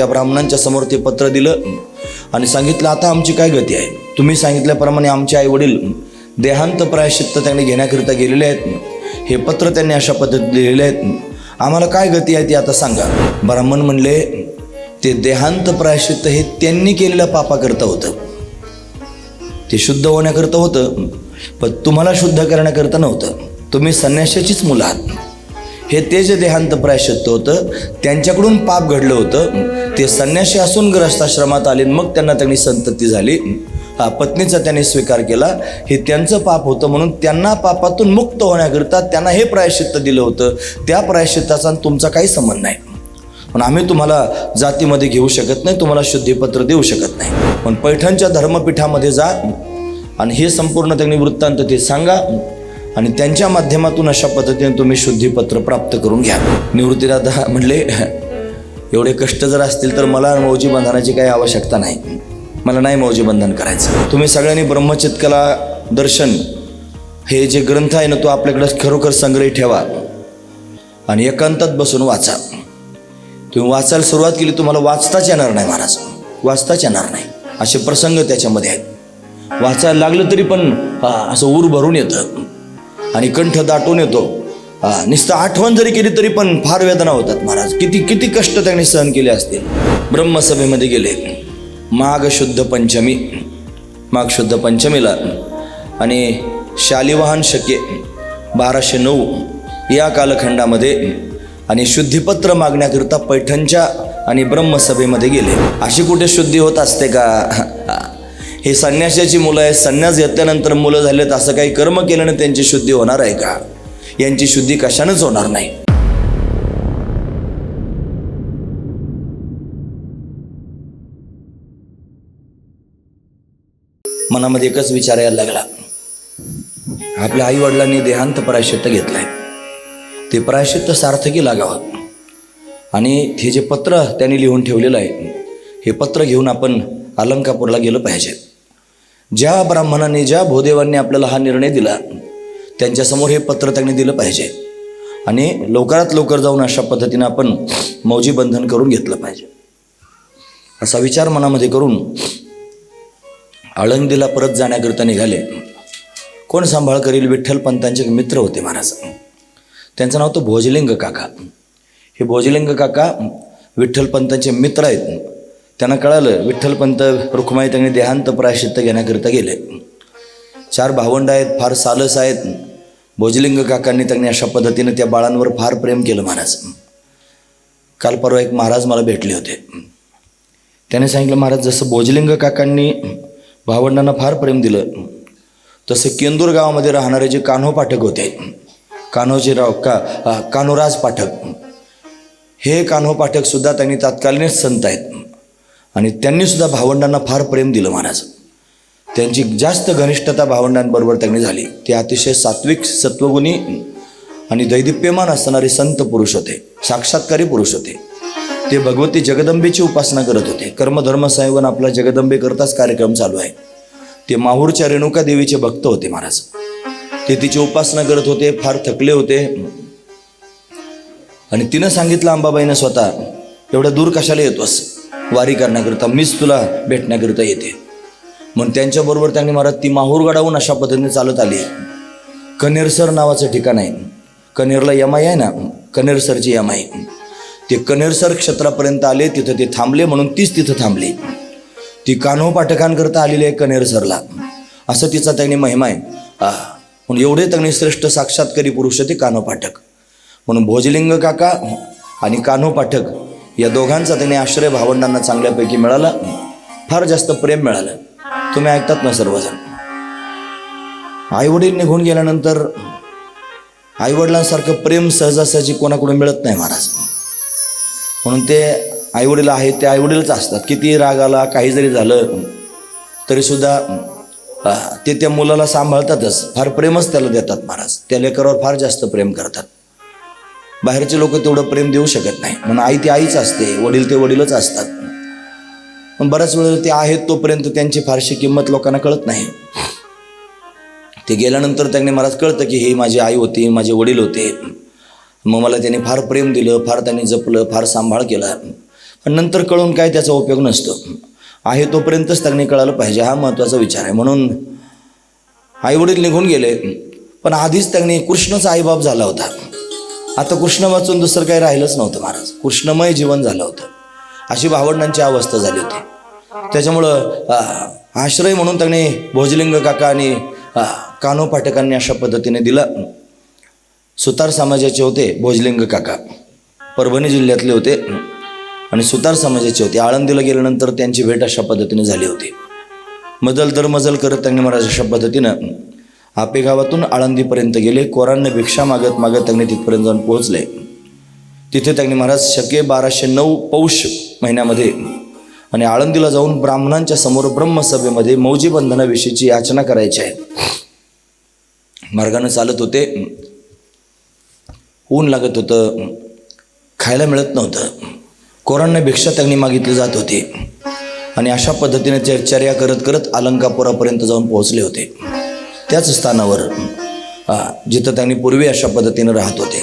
त्या ब्राह्मणांच्या समोर ते पत्र दिलं आणि सांगितलं आता आमची काय गती आहे? तुम्ही सांगितल्याप्रमाणे आमचे आई वडील देहांत प्रायश्चित्त त्यांनी घेण्याकरिता गेलेले आहेत. हे पत्र त्यांनी अशा पद्धतीत लिहिलेले आहेत. आम्हाला काय गती आहे ती आता सांगा. ब्राह्मण म्हणले ते देहांत प्रायश्चित्त हे त्यांनी केलेल्या पापाकरता होतं. ते शुद्ध होण्याकरता होतं पण तुम्हाला शुद्ध करण्याकरता नव्हतं. तुम्ही संन्याशाचीच मुलं आहात. हे तेज देहांत प्रायशत्त होतं त्यांच्याकडून पाप घडलं होतं. ते संन्याशी असून ग्रस्ताश्रमात आले आणि मग त्यांना त्यांनी संतती झाली. हा पत्नीचा त्यांनी स्वीकार केला. हे त्यांचं पाप होतं म्हणून त्यांना पापातून मुक्त होण्याकरिता त्यांना हे प्रायश्चित्त दिलं होतं. त्या प्रायश्चित्ताचा आणि तुमचा काही संबंध नाही. पण आम्ही तुम्हाला जातीमध्ये घेऊ शकत नाही तुम्हाला शुद्धीपत्र देऊ शकत नाही. पण पैठणच्या धर्मपीठामध्ये जा आणि हे संपूर्ण त्यांनी वृत्तांत ते सांगा. आणि त्यांच्या माध्यमातून अशा पद्धतीने तुम्ही शुद्धीपत्र प्राप्त करून घ्या. निवृत्तीदादा म्हणले एवढे कष्ट जर असतील तर मला मौजी बंधनाची काही आवश्यकता नाही. मला नाही मौजी बंधन करायचं. तुम्ही सगळ्यांनी ब्रह्मचितकला दर्शन हे जे ग्रंथ आहे ना तो आपल्याकडे खरोखर संग्रही ठेवा. आणि एकांतात बसून वाचा. तुम्ही वाचायला सुरुवात केली तुम्हाला वाचताच येणार नाही महाराज. वाचताच येणार नाही. असे प्रसंग त्याच्यामध्ये आहेत. वाचायला लागलं तरी पण असं ऊर भरून येतं. आणि कंठ दाटून येतो. नुसतं आठवण जरी केली तरी पण फार वेदना होतात महाराज. किती किती कष्ट त्यांनी सहन केले असतील. ब्रह्मसभेमध्ये गेले. माघ शुद्ध पंचमी. माघ शुद्ध पंचमीला. आणि शालिवाहन शके बाराशे नऊ. या कालखंडामध्ये आणि शुद्धीपत्र मागण्याकरिता पैठणच्या आणि ब्रह्मसभेमध्ये गेले. अशी कुठे शुद्धी होत असते का? हे संन्याशाची मुलं आहे संन्यास घेतल्यानंतर मुलं झालेत असं काही कर्म केल्यानं त्यांची शुद्धी होणार आहे का? यांची शुद्धी कशानंच होणार नाही. मनामध्ये एकच विचार यायला लागला. आपल्या आई वडिलांनी देहांत प्रायश्चित्त घेतलंय. ते प्रायश्चित्त सार्थकी लागावं. आणि हे जे पत्र त्यांनी लिहून ठेवलेलं आहे हे पत्र घेऊन आपण अलंकापूरला गेलं पाहिजे. ज्या ब्राह्मणांनी ज्या भूदेवांनी आपल्याला हा निर्णय दिला त्यांच्यासमोर हे पत्र त्यांनी दिलं पाहिजे. आणि लवकरात लवकर जाऊन अशा पद्धतीनं आपण मौजी बंधन करून घेतलं पाहिजे. असा विचार मनामध्ये करून आळंदीला परत जाण्याकरिता निघाले. कोण सांभाळ करील? विठ्ठल पंतांचे एक मित्र होते महाराज. त्यांचं नाव होतं भोजलिंग काका. हे भोजलिंग काका विठ्ठल पंतांचे मित्र आहेत. त्यांना कळालं विठ्ठलपंत रुक्माई त्यांनी देहांत प्रायश्चित्त घेण्याकरिता गेले. चार भावंड आहेत फार सालस आहेत. भोजलिंग काकांनी त्यांनी अशा पद्धतीने त्या बाळांवर फार प्रेम केलं महाराज. काल परवा एक महाराज मला भेटले होते. त्याने सांगितलं महाराज जसं भोजलिंग काकांनी भावंडांना फार प्रेम दिलं तसे केंदूर गावामध्ये राहणारे जे कान्हो पाठक होते कान्होजीराव का कान्होराज पाठक हे कान्हो पाठक सुद्धा त्यांनी तात्कालीनच संत आहेत. आणि त्यांनी सुद्धा भावंडांना फार प्रेम दिलं महाराज. त्यांची जास्त घनिष्ठता भावंडांबरोबर त्यांनी झाली. ते अतिशय सात्विक सत्वगुणी आणि दैदिप्यमान असणारे संत पुरुष होते साक्षात्कारी पुरुष होते. ते भगवती जगदंबेची उपासना करत होते. कर्मधर्म संयोगन आपला जगदंबे करताच कार्यक्रम चालू आहे. ते माहूरच्या रेणुका देवीचे भक्त होते महाराज. ते तिची उपासना करत होते फार थकले होते. आणि तिनं सांगितलं अंबाबाईनं स्वतः एवढ्या दूर कशाला येतोस? वारी करण्याकरिता मीच तुला भेटण्याकरिता येते. म्हणून त्यांच्याबरोबर त्यांनी महाराज ती माहूरगडाहून अशा पद्धतीने चालत आली. कनेरसर नावाचं ठिकाण आहे. कनेरला यमाई आहे ना? कनेरसरची यमाई. ते कनेरसर क्षेत्रापर्यंत आले तिथं ते थांबले म्हणून तीच तिथं थांबली. ती कान्हो पाठकांकरता आलेली आहे कनेरसरला असं तिचा त्यांनी महिमा आहे. पण म्हणून एवढे त्यांनी श्रेष्ठ साक्षात्कारी पुरुष ते कान्हो पाठक. म्हणून भोजलिंग काका आणि कान्हो पाठक या दोघांचा त्यांनी आश्रय भावंडांना चांगल्यापैकी मिळाला. फार जास्त प्रेम मिळालं. तुम्ही ऐकतात ना सर्वजण. आईवडील निघून गेल्यानंतर आईवडिलांसारखं प्रेम सहजासहजी कोणाकडून मिळत नाही महाराज. म्हणून ते आईवडील आहेत ते आईवडीलच असतात. किती राग आला काही जरी झालं तरीसुद्धा ते त्या मुलाला सांभाळतातच. फार प्रेमच त्याला देतात महाराज. त्या लेकरावर फार जास्त प्रेम करतात. बाहेरचे लोक तेवढं प्रेम देऊ शकत नाही. म्हणून आई ती आईच असते वडील ते वडीलच असतात. पण बऱ्याच वेळेला ते आहेत तोपर्यंत त्यांची फारशी किंमत लोकांना कळत नाही. ते गेल्यानंतर त्यांनी मला कळतं की ही माझी आई होती माझे वडील होते. मग मला त्यांनी फार प्रेम दिलं फार त्यांनी जपलं फार सांभाळ केला. पण नंतर कळून काय त्याचा उपयोग नसतो. आहे तोपर्यंतच त्यांनी कळालं पाहिजे हा महत्त्वाचा विचार आहे. म्हणून आईवडील निघून गेले. पण आधीच त्यांनी कृष्णच आईबाप झाला होता. आता कृष्ण वाचून दुसरं काही राहिलंच नव्हतं महाराज. कृष्णमय जीवन झालं होतं. अशी भावंडांची अवस्था झाली होती. त्याच्यामुळं आश्रय म्हणून त्यांनी भोजलिंग काका आणि कानो कान्हो पाठकांनी अशा पद्धतीने दिला. सुतार समाजाचे होते भोजलिंग काका. परभणी जिल्ह्यातले होते. आणि सुतार समाजाचे होते. आळंदीला गेल्यानंतर त्यांची भेट अशा पद्धतीने झाली होती. मजल दर मजल करत त्यांनी महाराज अशा पद्धतीनं आपे गावातून आळंदीपर्यंत गेले कोरांना भिक्षा मागत मागत त्यांनी तिथपर्यंत जाऊन पोहोचले. तिथे त्यांनी महाराज शके बाराशे नऊ पौष महिन्यामध्ये आणि आळंदीला जाऊन ब्राह्मणांच्या समोर ब्रह्मसभेमध्ये मौजी बंधनाविषयीची याचना करायची आहे. मार्गानं चालत होते. ऊन लागत होतं. खायला मिळत नव्हतं. कोरांना भिक्षा त्यांनी मागितली जात होती. आणि अशा पद्धतीने ते करत करत अलंकापुरापर्यंत जाऊन पोहोचले होते. त्याच स्थानावर जिथं त्यांनी पूर्वी अशा पद्धतीने राहत होते.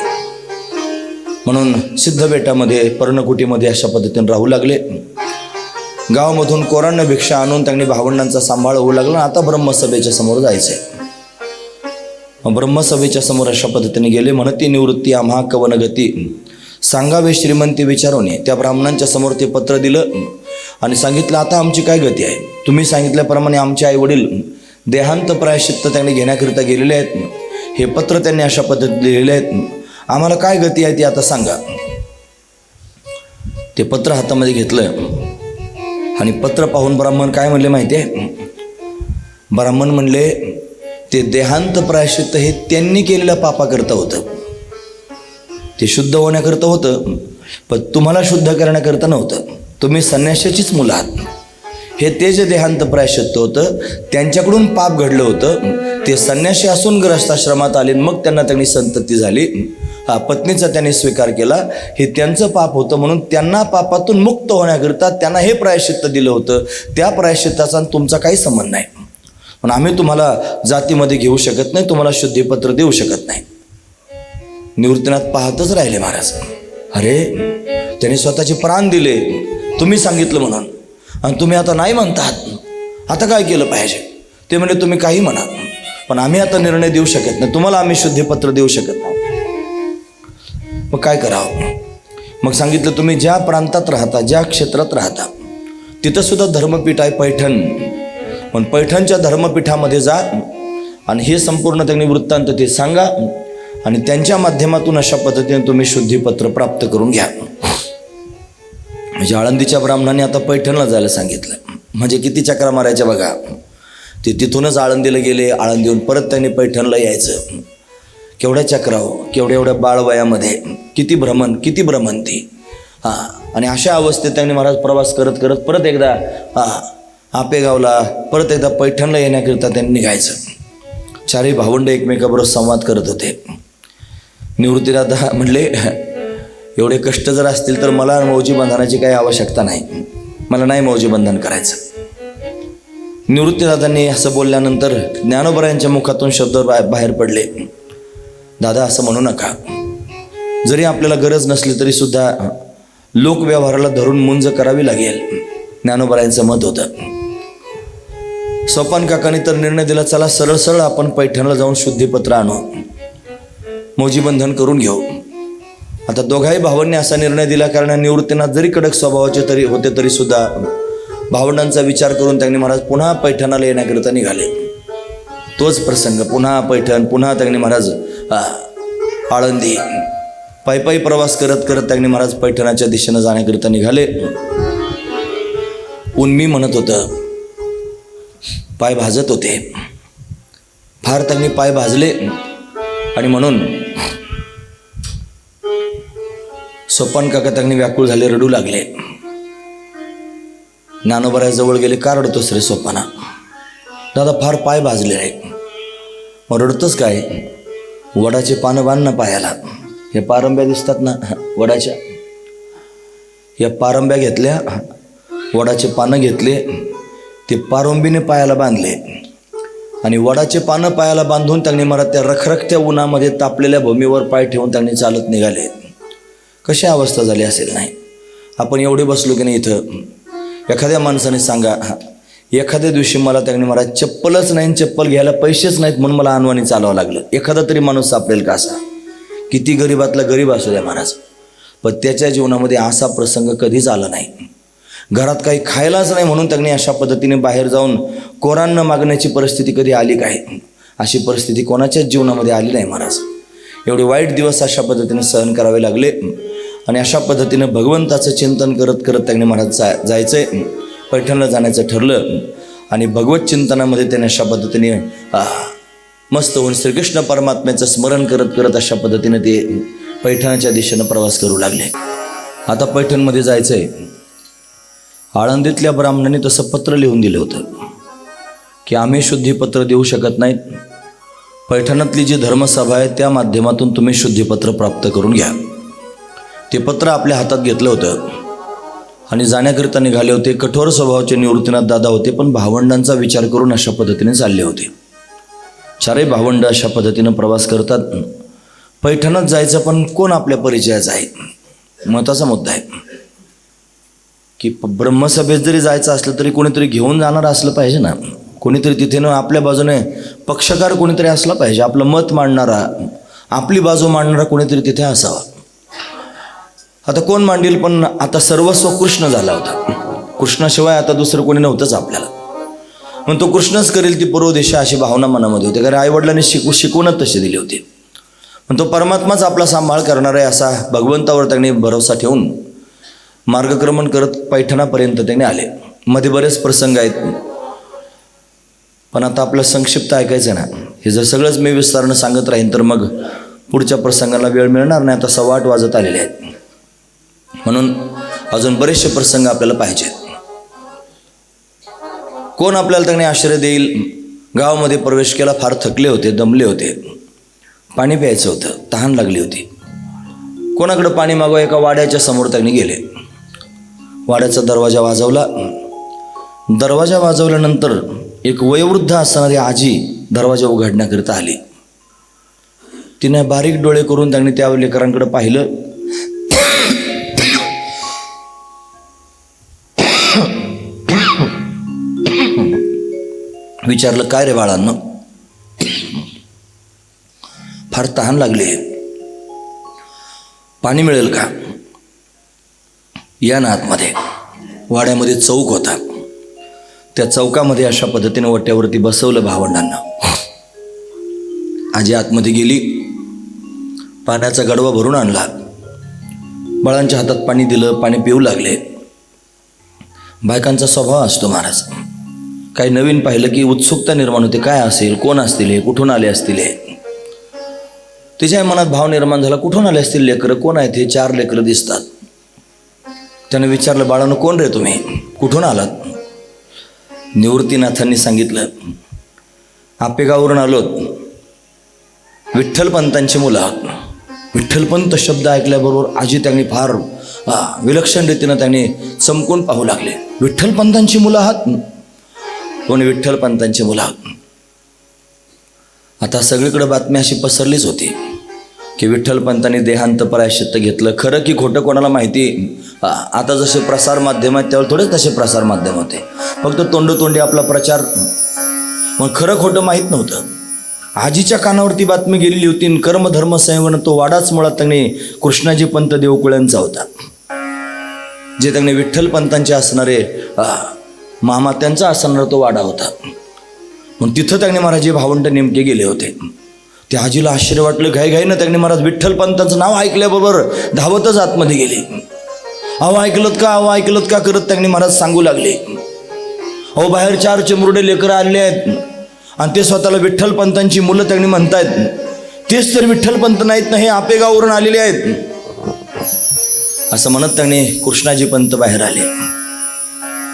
म्हणून सिद्ध बेटामध्ये पर्णकुटीमध्ये अशा पद्धतीने राहू लागले. गावामधून कोरांना भिक्षा आणून त्यांनी भावंडांचा सांभाळ होऊ लागला. आता ब्रह्मसभेच्या समोर जायचंय. ब्रह्मसभेच्या समोर अशा पद्धतीने गेले. म्हणती निवृत्ती आम्हा कवन गती सांगावे श्रीमंती विचारवणे त्या ब्राह्मणांच्या समोर ते पत्र दिलं आणि सांगितलं आता आमची काय गती आहे? तुम्ही सांगितल्याप्रमाणे आमचे आई वडील देहांत प्रायश्चित्त त्यांनी घेण्याकरिता गेलेले आहेत. हे पत्र त्यांनी अशा पद्धतीत लिहिलेले आहेत. आम्हाला काय गती आहे ती आता सांगा. ते पत्र हातामध्ये घेतलं आणि पत्र पाहून ब्राह्मण काय म्हणले माहिती आहे ब्राह्मण म्हणले ते देहांत प्रायश्चित्त हे त्यांनी केलेल्या पापाकरता होतं. ते शुद्ध होण्याकरता होतं पण तुम्हाला शुद्ध करण्याकरता नव्हतं. तुम्ही संन्याशाचीच मुलं आहात. हे तेज देहांत प्रायश्चित्त होतं. त्यांच्याकडून पाप घडलं होतं. ते संन्याशी असून ग्रस्ताश्रमात आले मग त्यांना त्यांनी संतती झाली. हा पत्नीचा त्यांनी स्वीकार केला. हे त्यांचं पाप होतं म्हणून त्यांना पापातून मुक्त होण्याकरिता त्यांना हे प्रायश्चित्त दिलं होतं. त्या प्रायश्चित्ताचा आणि तुमचा काही संबंध नाही. पण आम्ही तुम्हाला जातीमध्ये घेऊ शकत नाही तुम्हाला शुद्धीपत्र देऊ शकत नाही. निवृत्तीनाथ पाहतच राहिले महाराज. अरे त्यांनी स्वतःचे प्राण दिले. तुम्ही सांगितलं म्हणून. आणि तुम्ही आता नाही म्हणतात. आता काय केलं पाहिजे? ते म्हणजे तुम्ही काही म्हणा. पण आम्ही आता निर्णय देऊ शकत नाही. तुम्हाला आम्ही शुद्धीपत्र देऊ शकत नाही. मग काय करावं? मग सांगितलं तुम्ही ज्या प्रांतात राहता ज्या क्षेत्रात राहता तिथं सुद्धा धर्मपीठ आहे पैठण. पण पैठणच्या धर्मपीठामध्ये जा आणि हे संपूर्ण त्यांनी वृत्तांत ते सांगा आणि त्यांच्या माध्यमातून अशा पद्धतीने तुम्ही शुद्धीपत्र प्राप्त करून घ्या. म्हणजे आळंदीच्या ब्राह्मणाने आता पैठणला जायला सांगितलं. म्हणजे किती चक्रा मारायच्या बघा. ते तिथूनच आळंदीला गेले आळंदीहून परत त्यांनी पैठणला यायचं. केवढ्या चक्राव हो, केवढ्या एवढ्या बाळवयामध्ये. किती भ्रमण किती भ्रमण ती हां आणि अशा अवस्थेत त्यांनी महाराज प्रवास करत करत परत एकदा हां आपेगावला परत एकदा पैठणला येण्याकरिता त्यांनी निघायचं. चारही भावंड एकमेकाबरोबर संवाद करत होते. निवृत्तीदादा म्हणले एवढे कष्ट जर असतील तर मला मौजी बंधनाची काही आवश्यकता नाही. मला नाही मौजी बंधन करायचं. निवृत्तीदादांनी असं बोलल्यानंतर ज्ञानोबरायांच्या मुखातून शब्द बा- बाहेर पडले. दादा असं म्हणू नका. जरी आपल्याला गरज नसली तरी सुद्धा लोकव्यवहाराला धरून मुंज करावी लागेल. ज्ञानोबरायांचं मत होतं. सोपान काकांनी तर निर्णय दिला चला सरळ सरळ आपण पैठणला जाऊन शुद्धीपत्र आणू. मौजी बंधन करून घेऊ. आता दोघाही भावांनी असा निर्णय दिला कारण निवृत्तीनाथ जरी कडक स्वभावाचे तरी होते तरी सुद्धा भावंडांचा विचार करून त्यांनी महाराज पुन्हा पैठणाला येण्याकरिता निघाले. तोच प्रसंग पुन्हा पैठण पुन्हा त्यांनी महाराज आळंदी. पायी पायी प्रवास करत करत त्यांनी महाराज पैठणाच्या दिशेनं जाण्याकरिता निघाले. उन्मी म्हणत होतं पाय भाजत होते. फार त्यांनी पाय भाजले आणि म्हणून सोपान काका त्यांनी व्याकुळ झाले रडू लागले. ज्ञानोबराजवळ गेले का रडतोस रे सोपाना? दादा फार पाय भाजले रे. मग रडतोस काय? वडाचे पानं बांध ना पायाला. हे पारंब्या दिसतात ना वडाच्या. या पारंब्या घेतल्या वडाचे पानं घेतले ते पारंबीने पायाला बांधले. आणि वडाचे पानं पायाला बांधून त्यांनी मला त्या रखरखत्या उन्हामध्ये तापलेल्या भूमीवर पाय ठेवून त्यांनी चालत निघाले. कशी अवस्था झाली असेल नाही? आपण एवढे बसलो की नाही इथं? एखाद्या माणसाने सांगा एखाद्या दिवशी मला त्याने मला चप्पलच नाही आणि चप्पल घ्यायला पैसेच नाहीत म्हणून मला अनवाणी चालावं लागलं. एखादा तरी माणूस सापडेल का असा? किती गरीबातला गरीब असू द्या महाराज. पण त्याच्या जीवनामध्ये असा प्रसंग कधीच आला नाही. घरात काही खायलाच नाही म्हणून त्यांनी अशा पद्धतीने बाहेर जाऊन कोरांना मागण्याची परिस्थिती कधी आली काय? अशी परिस्थिती कोणाच्याच जीवनामध्ये आली नाही महाराज. एवढे वाईट दिवस अशा पद्धतीने सहन करावे लागले. आणि अशा पद्धतीनं भगवंताचं चिंतन करत करत त्यांनी महाराज जा जायचंय. पैठणला जाण्याचं ठरलं. आणि भगवत चिंतनामध्ये त्याने अशा पद्धतीने मस्त होऊन श्रीकृष्ण परमात्म्याचं स्मरण करत करत अशा पद्धतीने ते पैठणाच्या दिशेनं प्रवास करू लागले. आता पैठणमध्ये जायचं आहे आळंदीतल्या ब्राह्मणाने तसं पत्र लिहून दिलं होतं. की आम्ही शुद्धीपत्र देऊ शकत नाहीत. पैठणातली जी धर्मसभा आहे त्या माध्यमातून तुम्ही शुद्धीपत्र प्राप्त करून घ्या. ते पत्र आपल्या हातात घेतलं होतं. आणि जाण्याकरिता निघाले होते कठोर स्वभावाचे निवृत्तीनाथ दादा होते पण भावंडांचा विचार करून अशा पद्धतीने चालले होते. चारही भावंड अशा पद्धतीनं प्रवास करतात. पैठणात जायचं पण कोण आपल्या परिचयाचं आहे? महत्त्वाचा मुद्दा आहे. की प- ब्रह्मसभेत जरी जायचं असलं तरी कोणीतरी घेऊन जाणार असलं पाहिजे ना. कोणीतरी तिथे न आपल्या बाजूने पक्षकार कोणीतरी असला पाहिजे. आपलं मत मांडणारा आपली बाजू मांडणारा कोणीतरी तिथे असावा. आता कोण मांडील पण आता सर्वस्व कृष्ण झाला होता. कृष्णाशिवाय आता दुसरं कोणी नव्हतंच आपल्याला. मग तो कृष्णच करेल ती पूर्व दिशा अशी भावना मनामध्ये होती. कारण आईवडिलांनी शिकू शिकवूनच तशी दिली होती. पण तो परमात्माच आपला सांभाळ करणार आहे असा भगवंतावर त्यांनी भरोसा ठेवून मार्गक्रमण करत पैठणापर्यंत त्यांनी आले. मध्ये बरेच प्रसंग आहेत. पण आता आपलं संक्षिप्त ऐकायचं आहे ना हे जर सगळंच मी विस्तारणं सांगत राहीन तर मग पुढच्या प्रसंगाला वेळ मिळणार नाही. आता सव्वा आठ वाजत आलेले आहेत. म्हणून अजून बरेचसे प्रसंग आपल्याला पाहिजेत. कोण आपल्याला त्याने आश्रय देईल? गावामध्ये प्रवेश केला फार थकले होते दमले होते. पाणी प्यायचं होतं तहान लागली होती. कोणाकडं पाणी मागवा एका वाड्याच्या समोर त्यांनी गेले. वाड्याचा दरवाजा वाजवला. दरवाजा वाजवल्यानंतर एक वयोवृद्ध असणारी आजी दरवाजा उघडण्याकरिता आली. तिने बारीक डोळे करून त्यांनी त्या लेकरांकडे पाहिलं. विचारलं काय रे बाळांना? फार तहान लागली पाणी मिळेल का? या ना आतमध्ये. वाड्यामध्ये चौक होता. त्या चौकामध्ये अशा पद्धतीने वट्यावरती बसवलं भावंडांना. आजी आतमध्ये गेली. पाण्याचा गडवा भरून आणला. बाळांच्या हातात पाणी दिलं पाणी पिऊ लागले. बायकांचा स्वभाव असतो महाराज. काही नवीन पाहिलं की उत्सुकता निर्माण होते. काय असेल? कोण असतील हे? कुठून आले असतील हे? तिच्या मनात भाव निर्माण झाला. कुठून आले असतील लेकरं? कोण आहेत हे? चार लेकरं दिसतात. त्याने विचारलं बाळानं कोण रे तुम्ही? कुठून आलात? निवृत्तीनाथांनी सांगितलं आपेगावरून आलोत. विठ्ठलपंतांची मुलं. आहोत विठ्ठलपंत शब्द ऐकल्याबरोबर आजी त्यांनी फार विलक्षण रीतीनं त्यांनी चमकून पाहू लागले. विठ्ठलपंतांची मुलं आहात? कोणी विठ्ठलपंतांची मुलं. आता सगळीकडे बातमी अशी पसरलीच होती की विठ्ठलपंतांनी देहांत प्रायश्चित्त घेतलं. खरं की खोटं कोणाला माहिती? आता जसे प्रसार माध्यम आहेत त्यावर थोडेच तसे प्रसार माध्यम होते. फक्त तोंडोतोंडी आपला प्रचार. मग खरं खोटं माहीत नव्हतं. आजीच्या कानावरती बातमी गेलेली होती आणि संयोगन तो वाडाच मुळात त्यांनी कृष्णाजी पंत देवकुळ्यांचा होता. जे त्यांनी विठ्ठल पंतांचे असणारे मामा त्यांचा असणारा तो वाडा होता. मग तिथं त्यांनी महाराज भावंड नेमके गेले होते. त्या आजीला आश्चर्य वाटलं घाई घाईनं त्यांनी महाराज विठ्ठल पंतांचं नाव ऐकल्याबरोबर धावतच आतमध्ये गेले. अहो ऐकलत का? अहो ऐकलत का? करत त्यांनी महाराज सांगू लागले. अहो बाहेर चार चिमुरडे लेकरं आले आहेत. आणि ते स्वतःला विठ्ठल पंतांची मुलं त्यांनी म्हणतायत. तेच तर विठ्ठल पंत नाहीत ना हे आपेगावरून आलेले आहेत. असं म्हणत त्यांनी कृष्णाजी पंत बाहेर आले.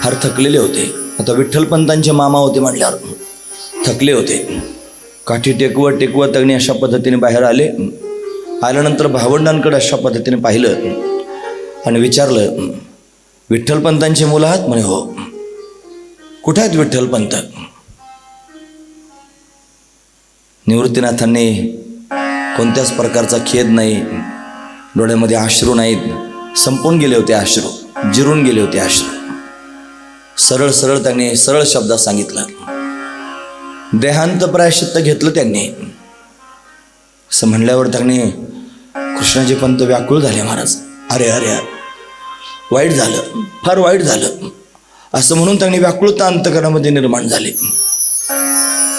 फार थकलेले होते. आता विठ्ठलपंतांचे मामा होते म्हटल्यावर थकले होते. काठी टेकवत टेकवत त्यांनी अशा पद्धतीने बाहेर आले. आल्यानंतर भावंडांकडे अशा पद्धतीने पाहिलं. आणि विचारलं विठ्ठलपंतांचे मुलं आहात? म्हणे हो. कुठे आहेत विठ्ठलपंत? निवृत्तीनाथांनी कोणत्याच प्रकारचा खेद नाही. डोळ्यामध्ये अश्रू नाहीत. संपून गेले होते अश्रू. जिरून गेले होते अश्रू. सरळ सरळ त्यांनी सरळ शब्दात सांगितलं. देहांत प्रायश्चित्त घेतलं त्यांनी. असं म्हणल्यावर त्यांनी कृष्णाजी पंत व्याकुळ झाले महाराज. अरे अरे अरे. वाईट झालं. फार वाईट झालं. असं म्हणून त्यांनी व्याकुळता अंतकरणामध्ये निर्माण झाले.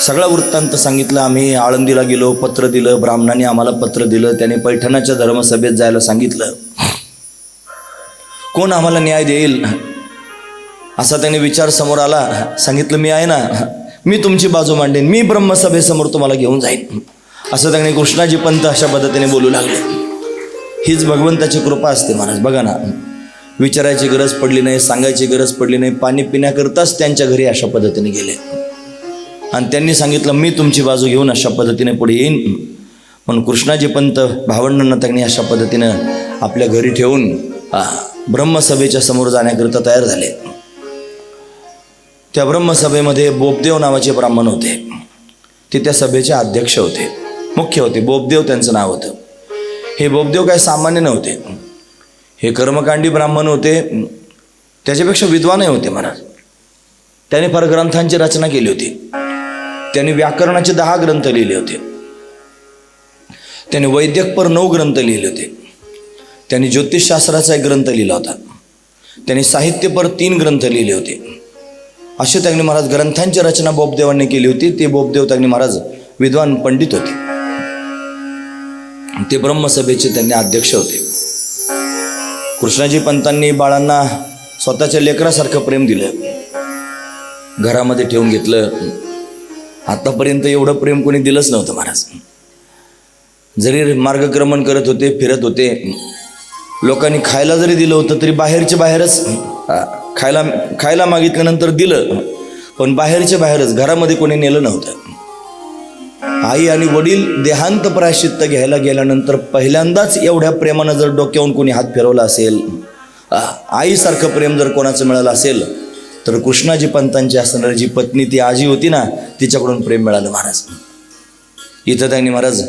सगळा वृत्तांत सांगितलं. आम्ही आळंदीला गेलो पत्र दिलं ब्राह्मणांनी आम्हाला पत्र दिलं त्याने पैठणाच्या धर्मसभेत जायला सांगितलं. कोण आम्हाला न्याय देईल? असा त्याने विचार समोर आला. सांगितलं मी आहे ना मी तुमची बाजू मांडेन. मी ब्रह्मसभेसमोर तुम्हाला घेऊन जाईन. असं त्याने कृष्णाजी पंत अशा पद्धतीने बोलू लागले. हीच भगवंताची कृपा असते महाराज. बघा ना विचारायची गरज पडली नाही सांगायची गरज पडली नाही पाणी पिण्याकरताच त्यांच्या घरी अशा पद्धतीने गेले. आणि त्यांनी सांगितलं मी तुमची बाजू घेऊन अशा पद्धतीने पुढे येईन. म्हणून कृष्णाजी पंत भावंडांना त्यांनी अशा पद्धतीनं आपल्या घरी ठेवून ब्रह्मसभेच्या समोर जाण्याकरिता तयार झाले. त्या ब्रह्मसभेमध्ये बोबदेव नावाचे ब्राह्मण होते. ते त्या सभेचे अध्यक्ष होते. मुख्य होते. बोबदेव त्यांचं नाव होतं. हे बोबदेव काय सामान्य नव्हते. हे कर्मकांडी ब्राह्मण होते. त्याच्यापेक्षा विद्वानही होते महाराज त्याने फार ग्रंथांची रचना केली होती. त्यांनी व्याकरणाचे दहा ग्रंथ लिहिले होते. त्यांनी वैद्यकपर नऊ ग्रंथ लिहिले होते. त्यांनी ज्योतिषशास्त्राचा एक ग्रंथ लिहिला होता. त्यांनी साहित्यपर तीन ग्रंथ लिहिले होते. असे त्यांनी महाराज ग्रंथांची रचना बोपदेवांनी केली होती. ते बोपदेव त्यांनी महाराज विद्वान पंडित होते. ते ब्रह्मसभेचे त्यांनी अध्यक्ष होते. कृष्णाजी पंतांनी बाळांना स्वतःच्या लेकरासारखं प्रेम दिलं. घरामध्ये ठेवून घेतलं. आतापर्यंत एवढं प्रेम कोणी दिलंच नव्हतं महाराज. जरी मार्गक्रमण करत होते फिरत होते लोकांनी खायला जरी दिलं होतं तरी बाहेरच्या बाहेरच खायला खायला मागितल्यानंतर दिलं पण बाहेरच्या बाहेरच घरामध्ये कोणी नेलं नव्हतं. आई आणि वडील देहांत प्रायश्चित्त घ्यायला गेल्यानंतर पहिल्यांदाच एवढ्या प्रेमानं जर डोक्यावरून कोणी हात फिरवला असेल आईसारखं प्रेम जर कोणाचं मिळालं असेल तर कृष्णाजी पंतांची असणारी जी पत्नी ती आजी होती ना तिच्याकडून प्रेम मिळालं महाराज. इथं त्यांनी महाराज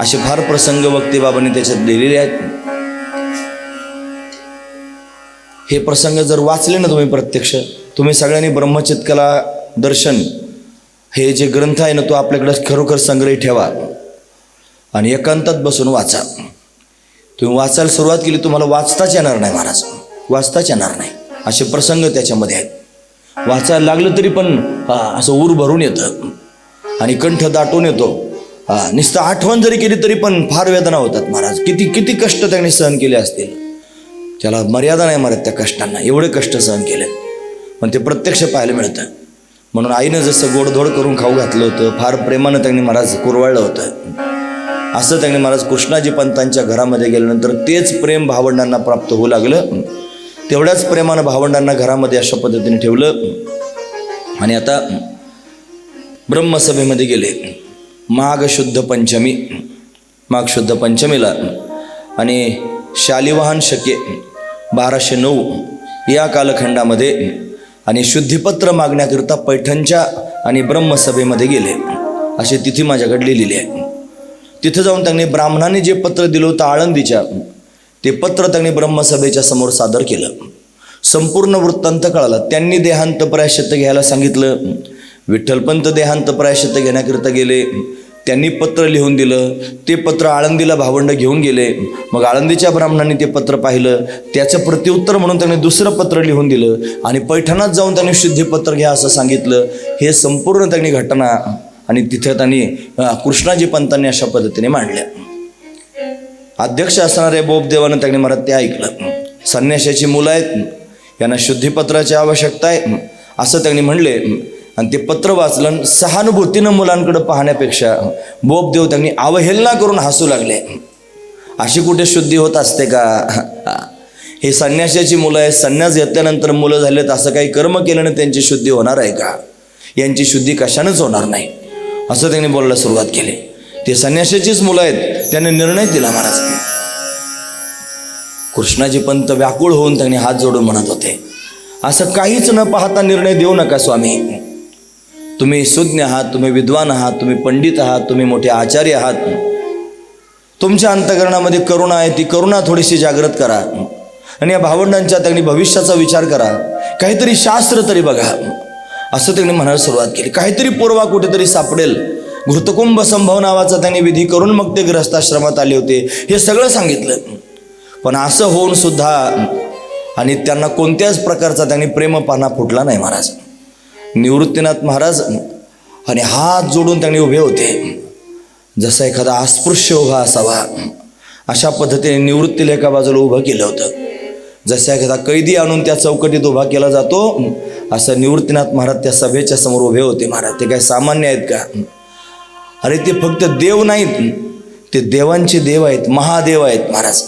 असे फार प्रसंग वक्ते बाबांनी त्याच्यात लिहिलेले आहेत. हे प्रसंग जर वाचले ना तुम्ही प्रत्यक्ष तुम्ही सगळ्यांनी ब्रह्मचितकला दर्शन हे जे ग्रंथ आहे ना तो आपल्याकडे खरोखर संग्रही ठेवा आणि एकांतात बसून वाचा. तुम्ही वाचायला सुरुवात केली तुम्हाला वाचताच येणार नाही महाराज वाचताच येणार नाही. असे प्रसंग त्याच्यामध्ये आहेत. वाचायला लागलं तरी पण असं ऊर भरून येतं आणि कंठ दाटून येतो. नुसतं आठवण जरी केली तरी पण फार वेदना होतात महाराज. किती किती कष्ट त्यांनी सहन केले असतील. त्याला मर्यादा नाही मारत त्या कष्टांना. एवढे कष्ट सहन केले. पण ते प्रत्यक्ष पाहायला मिळतं. म्हणून आईनं जसं गोडधोड करून खाऊ घातलं होतं फार प्रेमानं त्यांनी महाराज कुरवाळलं होतं. असं त्यांनी महाराज कृष्णाजी पंतांच्या घरामध्ये गेल्यानंतर तेच प्रेम भावंडांना प्राप्त होऊ लागलं. तेवढ्याच प्रेमानं भावंडांना घरामध्ये अशा पद्धतीने ठेवलं. आणि आता ब्रह्मसभेमध्ये गेले. माघ शुद्ध पंचमी. माघ शुद्ध पंचमीला. आणि शालिवाहन शके. बाराशे नऊ या कालखंडामध्ये आणि शुद्धीपत्र मागण्याकरिता पैठणच्या आणि ब्रह्मसभेमध्ये गेले. अशी तिथी माझ्याकडे लिहिलेली आहे. तिथं जाऊन त्यांनी ब्राह्मणांनी जे पत्र दिलं होतं आळंदीच्या ते पत्र त्यांनी ब्रह्मसभेच्या समोर सादर केलं. संपूर्ण वृत्तांत कळाला. त्यांनी देहांत प्रायश्चित्त घ्यायला सांगितलं. विठ्ठलपंत देहांत प्रायश्चित्त घेण्याकरिता गेले. त्यांनी पत्र लिहून दिलं. ते पत्र आळंदीला भावंड घेऊन गेले. मग आळंदीच्या ब्राह्मणांनी ते पत्र पाहिलं. त्याचं प्रत्युत्तर म्हणून त्यांनी दुसरं पत्र लिहून दिलं. आणि पैठणात जाऊन त्यांनी शुद्धीपत्र घ्या असं सांगितलं. हे संपूर्ण त्यांनी घटना आणि तिथे त्यांनी कृष्णाजी पंतांनी अशा पद्धतीने मांडल्या. अध्यक्ष असणाऱ्या बोबदेवानं त्यांनी मला ते ऐकलं. संन्याशाची मुलं आहेत. यांना शुद्धीपत्राची आवश्यकता आहे. असं त्यांनी म्हणले. आणि ते पत्र वाचलं आणि सहानुभूतीनं मुलांकडं पाहण्यापेक्षा बोपदेव त्यांनी अवहेलना करून हसू लागले. अशी कुठे शुद्धी होत असते का? हे संन्याशाची मुलं आहेत संन्यास घेतल्यानंतर मुलं झालेत असं काही कर्म केल्यानं त्यांची शुद्धी होणार आहे का? यांची शुद्धी कशानंच होणार नाही. असं त्यांनी बोलायला सुरुवात केली. ते संन्याशाचीच मुलं आहेत त्याने निर्णय दिला महाराज. कृष्णाजी पंत व्याकुळ होऊन त्यांनी हात जोडून म्हणत होते असं काहीच न पाहता निर्णय देऊ नका स्वामी. तुम्ही सुज्ञ आहात तुम्ही विद्वान आहात तुम्ही पंडित आहात तुम्ही मोठे आचार्य आहात. तुमच्या अंतकरणामध्ये करुणा आहे ती करुणा थोडीशी जागृत करा. आणि या भावंडांच्या त्यांनी भविष्याचा विचार करा. काहीतरी शास्त्र तरी बघा. असं त्यांनी म्हणायला सुरुवात केली. काहीतरी पूर्वा कुठेतरी सापडेल. घृतकुंभ संभव नावाचा त्यांनी विधी करून मग ते ग्रस्ताश्रमात आले होते. हे सगळं सांगितलं. पण असं होऊन सुद्धा आणि त्यांना कोणत्याच प्रकारचा त्यांनी प्रेमपाना फुटला नाही महाराज. निवृत्तीनाथ महाराज आणि हात जोडून त्यांनी उभे होते. जसा एखादा अस्पृश्य उभा असावा अशा पद्धतीने निवृत्तीला एका बाजूला उभं केलं होतं. जसा एखादा कैदी आणून त्या चौकटीत उभा केला जातो असं निवृत्तीनाथ महाराज त्या सभेच्या समोर उभे होते. महाराज ते काय सामान्य आहेत का? अरे ते फक्त देव नाहीत. ते देवांचे देव आहेत. महादेव आहेत महाराज.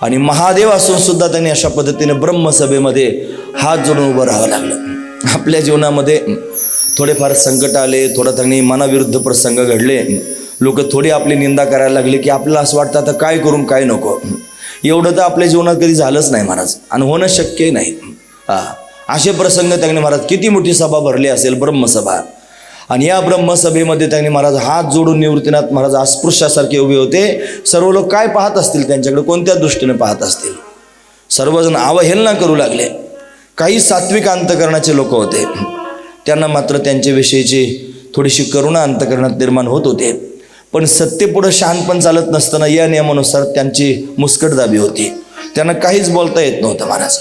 आणि महादेव असून सुद्धा त्यांनी अशा पद्धतीने ब्रह्मसभेमध्ये हात जोडून उभं राहावं लागलं. आपल्या जीवनामध्ये थोडेफार संकट आले थोडा त्यांनी मनाविरुद्ध प्रसंग घडले. लोक थोडी आपली निंदा करायला लागले की आपल्याला असं वाटतं आता काय करून काय नको. एवढं तर आपल्या जीवनात कधी झालंच नाही महाराज आणि होणं शक्यही नाही. हा. असे प्रसंग त्यांनी महाराज किती मोठी सभा भरली असेल ब्रह्मसभा. आणि या ब्रह्मसभेमध्ये त्यांनी महाराज हात जोडून निवृत्तीनाथ महाराज अस्पृश्यासारखे उभे होते. सर्व लोक काय पाहत असतील त्यांच्याकडे? कोणत्या दृष्टीने पाहत असतील? सर्वजण अवहेलना करू लागले. काही सात्विक अंतकरणाचे लोक होते. त्यांना मात्र त्यांच्याविषयीची थोडीशी करुणा अंतकरणात निर्माण होत होते. पण सत्तेपुढं शहाणपण चालत नसताना या नियमानुसार त्यांची मुस्कटदाबी होती. त्यांना काहीच बोलता येत नव्हतं महाराज.